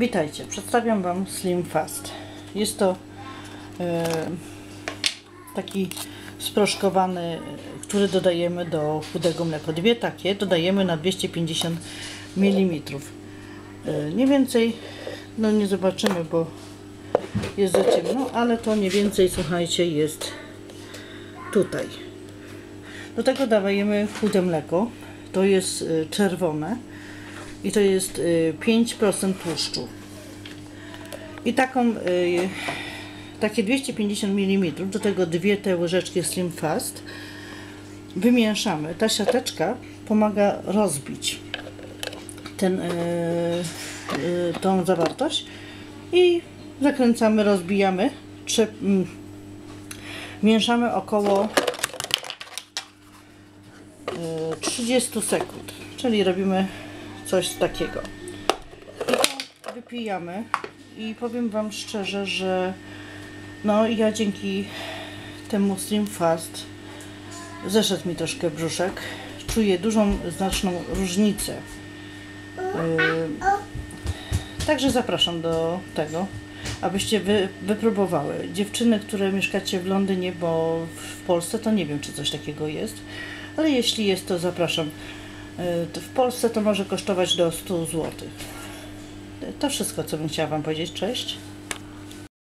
Witajcie, przedstawiam Wam Slim Fast. Jest to e, taki sproszkowany, który dodajemy do chudego mleka. Dwie takie dodajemy na 250 ml. E, nie więcej, no nie zobaczymy, bo jest za ciemno, ale to mniej więcej, słuchajcie, jest tutaj. Do tego dodajemy chude mleko. To jest e, czerwone i to jest y, 5% tłuszczu. I taką, y, takie 250 ml, do tego dwie te łyżeczki Slim Fast wymieszamy. Ta siateczka pomaga rozbić ten, y, y, tą zawartość i zakręcamy, rozbijamy. Trze, mm, mieszamy około y, 30 sekund, czyli robimy coś takiego. I wypijamy i powiem Wam szczerze, że no ja dzięki temu Slim Fast zeszedł mi troszkę brzuszek. Czuję dużą, znaczną różnicę. Yy, Także zapraszam do tego, abyście wy, wypróbowały. Dziewczyny, które mieszkacie w Londynie, bo w Polsce to nie wiem, czy coś takiego jest, ale jeśli jest, to zapraszam. To W Polsce to może kosztować do 100 zł. To wszystko, co bym chciała Wam powiedzieć. Cześć.